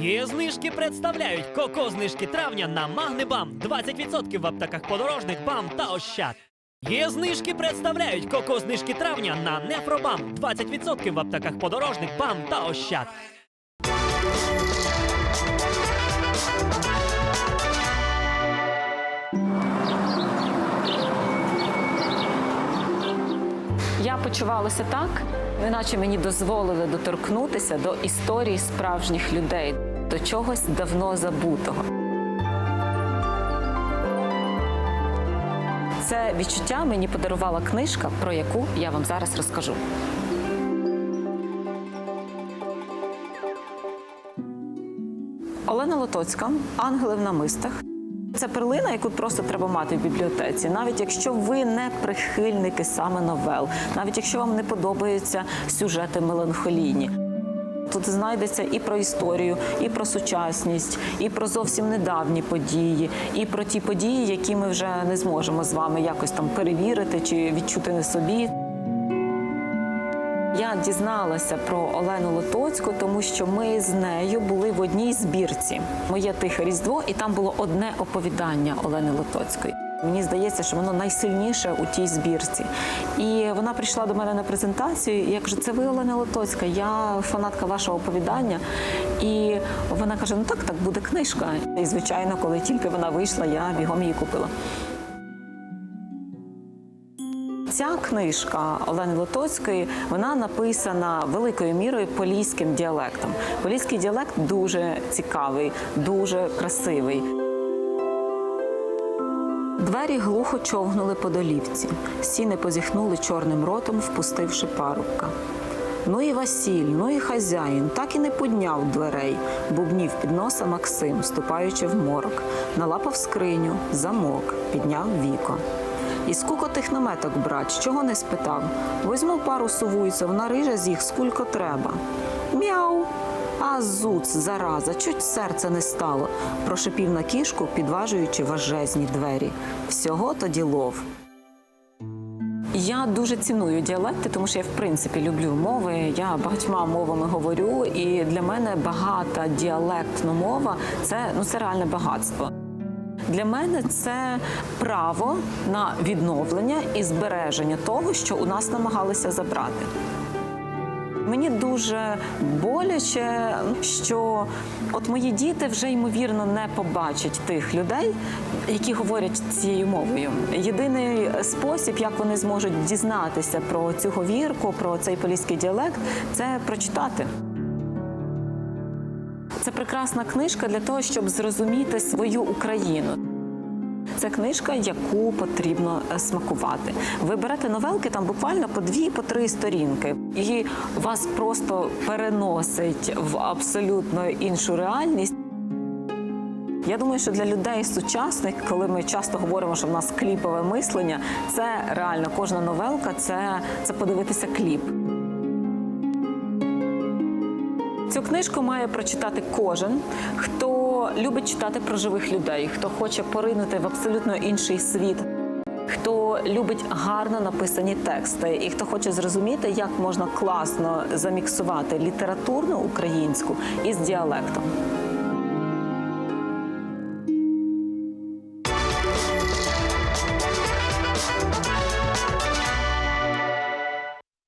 Є знижки представляють коко знижки травня на Магнебам 20% в аптеках подорожник БАМ та Ощад. Є знижки представляють коко знижки травня на Нефробам 20% в аптеках подорожник БАМ та Ощад. Я почувалася так, неначе мені дозволили доторкнутися до історії справжніх людей, до чогось давно забутого. Це відчуття мені подарувала книжка, про яку я вам зараз розкажу. Олена Лотоцька, Ангели в намистах. Це перлина, яку просто треба мати в бібліотеці. Навіть якщо ви не прихильники саме новел, навіть якщо вам не подобаються сюжети меланхолійні. Тут знайдеться і про історію, і про сучасність, і про зовсім недавні події, і про ті події, які ми вже не зможемо з вами якось там перевірити чи відчути на собі. Я дізналася про Олену Лотоцьку, тому що ми з нею були в одній збірці. Моє тихе різдво, і там було одне оповідання Олени Лотоцької. Мені здається, що воно найсильніше у тій збірці. І вона прийшла до мене на презентацію. І я кажу, це ви Олена Лотоцька, я фанатка вашого оповідання. І вона каже: Ну так, так буде книжка. І звичайно, коли тільки вона вийшла, я бігом її купила. Ця книжка Олени Лотоцької вона написана великою мірою поліським діалектом. Поліський діалект дуже цікавий, дуже красивий. Двері глухо човгнули по долівці, сіни позіхнули чорним ротом, впустивши парубка. Ну і Василь, ну і хазяїн так і не підняв дверей, бубнів під носа Максим, ступаючи в морок, налапав скриню, замок, підняв віко. І скуко тих наметок брать, чого не спитав. Возьму пару сувуйців, нариже з їх скільки треба. Мяу. А зуц, зараза, чуть серце не стало, прошипів на кішку, підважуючи важезні двері. Всього то ділов. Я дуже ціную діалекти, тому що я в принципі люблю мови. Я багатьма мовами говорю, і для мене багата діалектна мова це ну це реальне багатство. Для мене це право на відновлення і збереження того, що у нас намагалися забрати. Мені дуже боляче, що от мої діти вже ймовірно не побачать тих людей, які говорять цією мовою. Єдиний спосіб, як вони зможуть дізнатися про цю говірку, про цей поліський діалект, це прочитати. Це прекрасна книжка для того, щоб зрозуміти свою Україну. Це книжка, яку потрібно е, смакувати. Ви берете новелки там буквально по дві, по три сторінки, і вас просто переносить в абсолютно іншу реальність. Я думаю, що для людей сучасних, коли ми часто говоримо, що в нас кліпове мислення, це реально кожна новелка це, це подивитися кліп. Цю книжку має прочитати кожен, хто любить читати про живих людей, хто хоче поринути в абсолютно інший світ, хто любить гарно написані тексти, і хто хоче зрозуміти, як можна класно заміксувати літературну українську із діалектом.